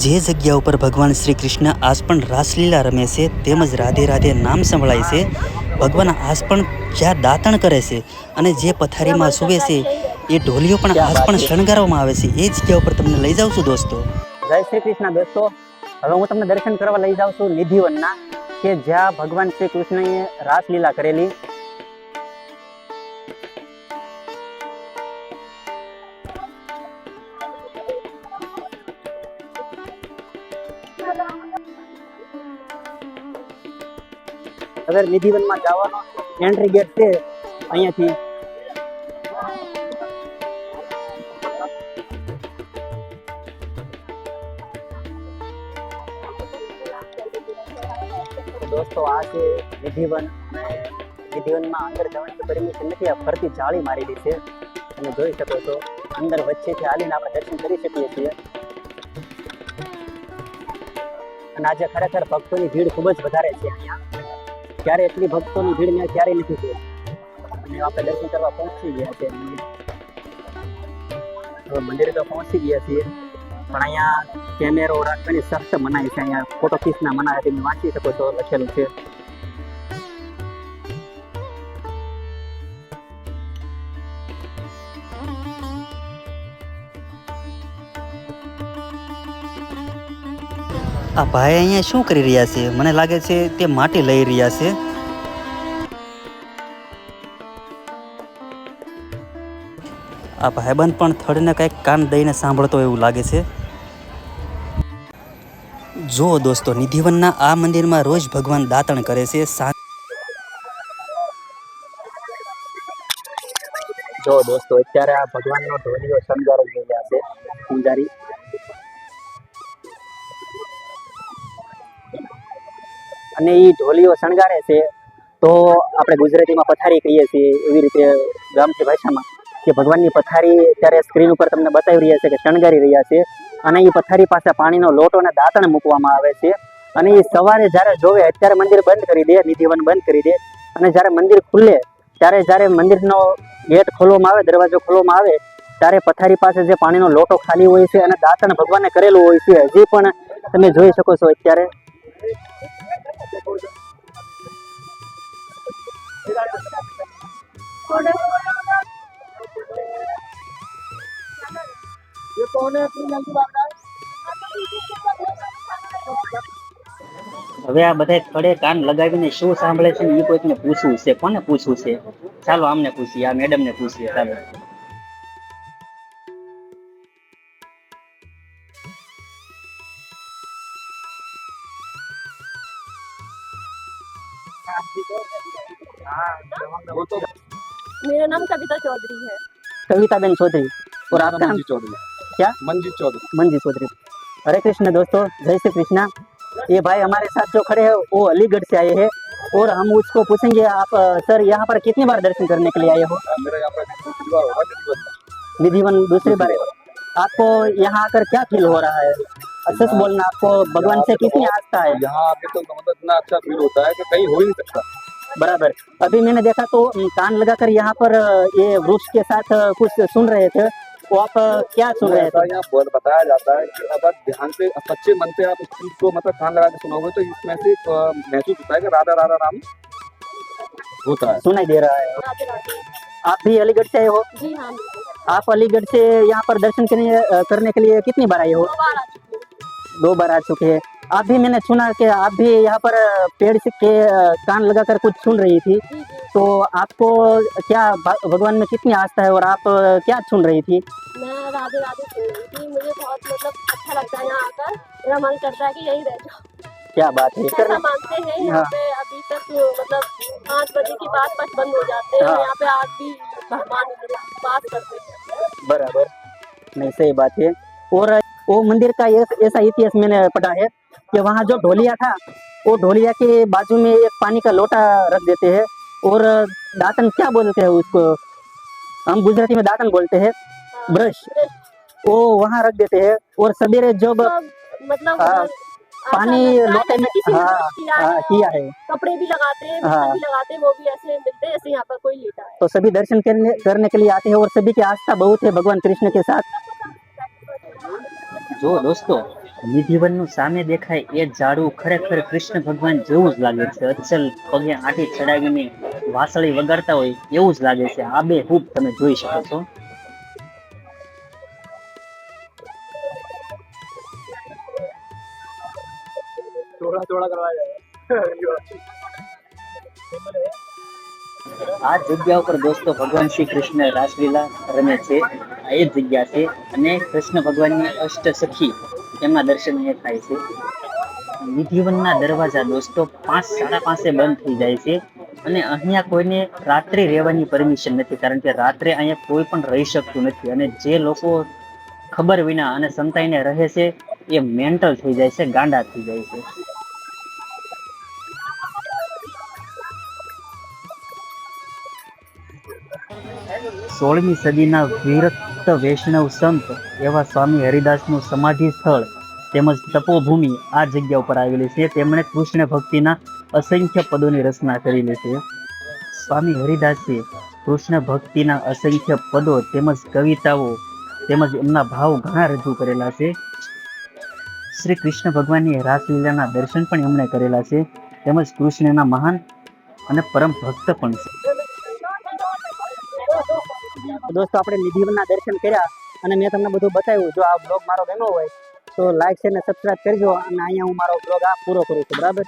જે જગ્યા ઉપર ભગવાન શ્રી કૃષ્ણ આજ પણ રાસલીલા રમે છે તેમજ રાધે રાધે નામ સંભળાય છે ભગવાન આજ પણ જ્યાં દાતણ કરે છે અને જે પથારીમાં સૂવે છે એ ઢોલીઓ પણ આજ પણ શણગારવામાં આવે છે. એ જગ્યા ઉપર તમને લઈ જાઉં છું દોસ્તો. જય શ્રી કૃષ્ણ દોસ્તો. હવે હું તમને દર્શન કરવા લઈ જાઉં છું નિધિવનના કે જ્યાં ભગવાન શ્રી કૃષ્ણએ રાસલીલા કરેલી. અગર નિધિવનમાં જવાનો એન્ટ્રી ગેટ છે અહીંયાથી. દોસ્તો, આ છે નિધિવન. અને નિધિવનમાં અંદર જવાની પરમિશન નથી, આ ફરતી જાળી મારેલી છે. તમે જોઈ શકો છો, અંદર વચ્ચેથી હાલીને આપણે દર્શન કરી શકીએ છીએ. અને આજે ખરેખર ભક્તોની ભીડ ખૂબ જ વધારે છે અહીંયા. ક્યારે એટલી ભક્તોની ભીડ મેં ક્યારેય નથી જોઈ. અને આપણે દર્શન કરવા પહોંચી ગયા છે મંદિરે તો પહોંચી ગયા છીએ. પણ અહીંયા કેમેરો રાખવાની સખ્ત મનાય છે. અહીંયા ફોટો ખીચના મનાય તમે વાંચી શકો છો લખેલું છે. આ ભાઈ અહીંયા શું કરી રહ્યા છે? મને લાગે છે તે માટી લઈ રહ્યા છે. આ ભાઈબંધ પણ થડને કંઈક કાન દઈને સાંભળતો એવું લાગે છે. જો દોસ્તો, નિધિવનના આ મંદિરમાં રોજ ભગવાન દાતણ કરે છે જો દોસ્તો, અત્યારે આ ભગવાનનો ધોનીઓ શણગારો રહ્યા છે, પૂજારી. અને એ ઢોલીઓ શણગારે છે, તો આપણે ગુજરાતીમાં પથારી કહીએ છીએ, એવી રીતે ગામઠી ભાષામાં, કે ભગવાનની પથારી ત્યારે સ્ક્રીન ઉપર તમને બતાવી રહ્યા છે કે શણગારી રહ્યા છે, અને એ પથારી પાસે પાણીનો લોટો અને દાંતણ મૂકવામાં આવે છે, અને એ સવારે જ્યારે જોવે અત્યારે મંદિર બંધ કરી દે, નિધિવન બંધ કરી દે, અને જ્યારે મંદિર ખુલ્લે ત્યારે જ્યારે મંદિરનો ગેટ ખોલવામાં આવે, દરવાજો ખોલવામાં આવે, ત્યારે પથારી પાસે જે પાણીનો લોટો ખાલી હોય છે અને દાંતણ ભગવાને કરેલું હોય છે, હજી પણ તમે જોઈ શકો છો અત્યારે. હવે આ બધા થડે કાન લગાવીને શું સાંભળે છે ને એ કોઈકને પૂછવું છે? કોને પૂછવું છે? ચાલો આમને પૂછીએ, આ મેડમને પૂછીએ, ચાલો. मेरा नाम कविता चौधरी है। कविता बेन चौधरी। और आपका नाम? चौधरी। क्या? मंजीत चौधरी। मंजी चौधरी। हरे कृष्ण दोस्तों जय श्री कृष्णा। ये भाई हमारे साथ जो खड़े हैं वो अलीगढ़ से आए हैं। और हम उसको पूछेंगे आप सर यहाँ पर कितनी बार दर्शन करने के लिए आए हो? मेरा यहाँ पर दूसरी बार निधिवन दूसरी बार। आपको यहाँ आकर क्या फील हो रहा है? अच्छे से बोलना आपको भगवान से कितनी आस्था है? यहाँ आके तो मतलब इतना अच्छा फील होता है कि कहीं हो ही नहीं सकता। बराबर। अभी मैंने देखा तो कान लगाकर यहाँ पर ये वृक्ष के साथ कुछ सुन रहे थे। वो आप क्या सुन रहे थे? यहाँ बोल बताया जाता है कि अगर ध्यान से सच्चे मन से आप इस चीज़ को मतलब कान लगा के सुनोगे तो इसमें से महसूस होता है कि राधा राधा नाम होता है। सुनाई दे रहा है। आप भी अलीगढ़ से आए हो? जी हाँ। आप अलीगढ़ से यहाँ पर दर्शन करने करने के लिए कितनी बार आए हूँ। दो बार आ चुके हैं। आप भी मैंने सुना कि आप भी यहाँ पर पेड़ से के कान लगाकर कुछ सुन रही थी। तो आपको क्या भगवान में कितनी आस्था है और आप क्या सुन रही थी? मैं राधे राधे सुन रही थी। मुझे बहुत मतलब अच्छा लगता है यहाँ आकर मेरा मन करता है कि यहीं रह जाओ क्या बात है। ऐसा मानते हैं यहाँ हाँ। पे। अभी तक मतलब पाँच बजे के बाद पट बंद हो जाते हैं। हाँ। यहाँ पे आज भी भगवान वास करते हैं। बराबर। नहीं सही बात है। और वो मंदिर का एक ऐसा इतिहास मैंने पढ़ा है कि वहाँ जो ढोलिया था वो ढोलिया के बाजू में एक पानी का लोटा रख देते हैं और दातन क्या बोलते हैं उसको? हम गुजराती में दातन बोलते हैं ब्रश। वो वहाँ रख देते हैं और सवेरे जब मतलब हाँ, ऐसा पानी लोटे में जैसे हाँ किया है किया है। कपड़े भी लगाते हैं हाँ। भी लगाते हैं वो भी ऐसे मिलते हैं जैसे यहाँ पर कोई लेटा है। तो सभी दर्शन करने करने के लिए आते हैं और सभी की आस्था बहुत है भगवान कृष्ण के साथ। જો દોસ્તો નિધિવનનું સામે દેખાય એ ઝાડું ખરેખર કૃષ્ણ ભગવાન જેવું જ લાગે છે. અચલ પગે આંટી ચડાવીને વાસળી વગાડતા હોય એવું જ લાગે છે. આ બે હૂબ તમે જોઈ શકો છો. આ જગ્યા ઉપર દોસ્તો ભગવાન શ્રી કૃષ્ણ રાસલીલા રમે છે. એ જગ્યા છે અને કૃષ્ણ ભગવાનની અષ્ટ સખી એમના દર્શન એ થાય છે. વિધિવનના દરવાજા દોસ્તો પાંચ સાડા પાંચે બંધ થઈ જાય છે અને અહીંયા કોઈને રાત્રે રહેવાની પરમિશન નથી કારણ કે રાત્રે અહીંયા કોઈ પણ રહી શકતું નથી અને જે લોકો ખબર વિના અને સંતાઈને રહે છે એ મેન્ટલ થઈ જાય છે, ગાંડા થઈ જાય છે. સોળમી સદીના વિરક્ત વૈષ્ણવ સંત એવા સ્વામી હરિદાસનું સમાધિ સ્થળ તેમજ તપોભૂમિ આ જગ્યા ઉપર આવેલી છે. તેમણે કૃષ્ણ ભક્તિના અસંખ્ય પદોની રચના કરેલી છે. સ્વામી હરિદાસે કૃષ્ણ ભક્તિના અસંખ્ય પદો તેમજ કવિતાઓ તેમજ એમના ભાવ ઘણા રજૂ કરેલા છે. શ્રી કૃષ્ણ ભગવાનની રાસલીલાના દર્શન પણ એમણે કરેલા છે. તેમજ કૃષ્ણના મહાન અને પરમ ભક્ત પણ છે. દોસ્તો, આપણે નિધિવનના દર્શન કર્યા અને મેં તમને બધું બતાવ્યું. જો આ બ્લોગ મારો ગમ્યો હોય, તો લાઈક છે ને સબસ્ક્રાઈબ કરજો અને અહીંયા હું મારો બ્લોગ આ પૂરો કરું છું. બરાબર?